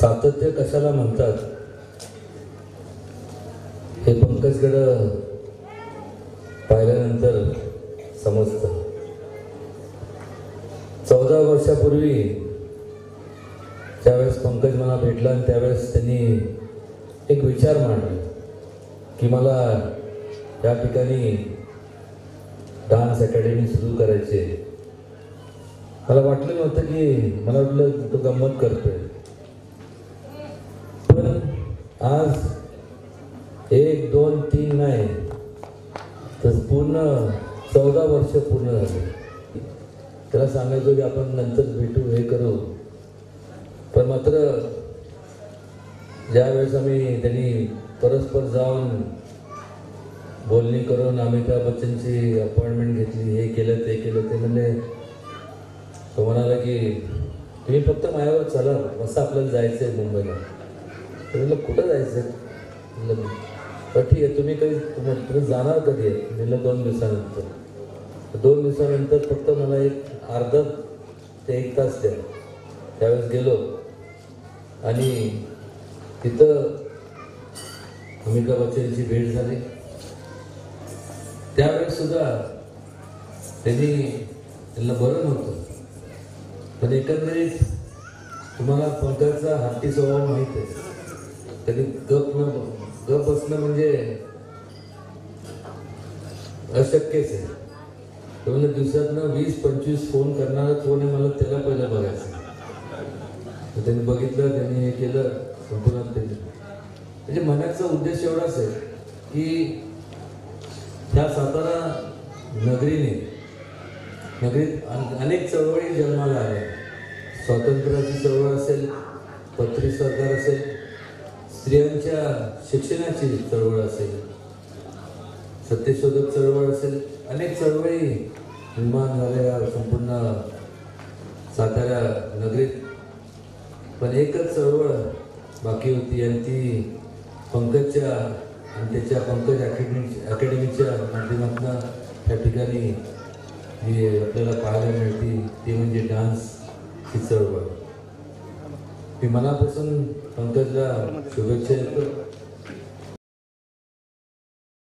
सातत्य कशाला म्हणतात? हे पंकजकडं पाहिल्यानंतर समजतं. चौदा वर्षापूर्वी ज्यावेळेस पंकज मला भेटला आणि त्यावेळेस त्यांनी एक विचार मांडला की मला या ठिकाणी डान्स अकॅडमी सुरू करायची मला वाटलं नव्हतं की मला वाटलं तो गंमत करतोय पण आज एक दोन तीन नाही तर पूर्ण चौदा वर्ष पूर्ण झाले. त्याला सांगायचो की आपण नंतर भेटू हे करू. पण मात्र ज्यावेळेस आम्ही त्यांनी परस्पर जाऊन बोलणी करून अमिताभ बच्चनची अपॉइंटमेंट घेतली हे केलं ते केलं ते म्हणजे तो म्हणाला की तुम्ही फक्त माझ्यावर चला असं आपल्याला जायचं आहे मुंबईला. म्हणलं कुठं जायचं? म्हणलं तर ठीक आहे तुम्ही काही तुम्ही जाणार कधी आहे? म्हणलं दोन दिवसानंतर. दोन दिवसानंतर फक्त मला एक अर्धा ते एक तास द्या. त्यावेळेस गेलो. आणि तिथं अमिताभ बच्चनची भेट झाली. त्यावेळेस सुद्धा त्यांनी त्यांना बरं नव्हतं. पण एकंदरीत तुम्हाला पंकजचा हट्टी स्वभाव माहीत आहे. त्यांनी गप न गप बसणं म्हणजे अशक्यच आहे. तर म्हणजे दिवसातनं वीस पंचवीस फोन करणारा फोन आहे मला त्याला पहिलं बघायचं. त्यांनी बघितलं त्यांनी हे केलं संपूर्ण त्यांनी म्हणजे म्हणायचा उद्देश एवढाच आहे की ह्या सातारा नगरीने नगरीत अन- अनेक चळवळी जन्माला आल्या. स्वातंत्र्याची चळवळ असेल पत्री सरकार असेल स्त्रियांच्या शिक्षणाची चळवळ असेल सत्यशोधक चळवळ असेल अनेक चळवळी निर्माण झाल्या संपूर्ण सातारा नगरीत. पण एकच चळवळ बाकी होती आणि ती पंकजच्या आणि त्याच्या पंकज अकॅडमी अकॅडमीच्या माध्यमातून त्या ठिकाणी जी आपल्याला पाहायला मिळते. ती म्हणजे डान्स ही चळवळ. मी मनापासून पंकजला शुभेच्छा देतो.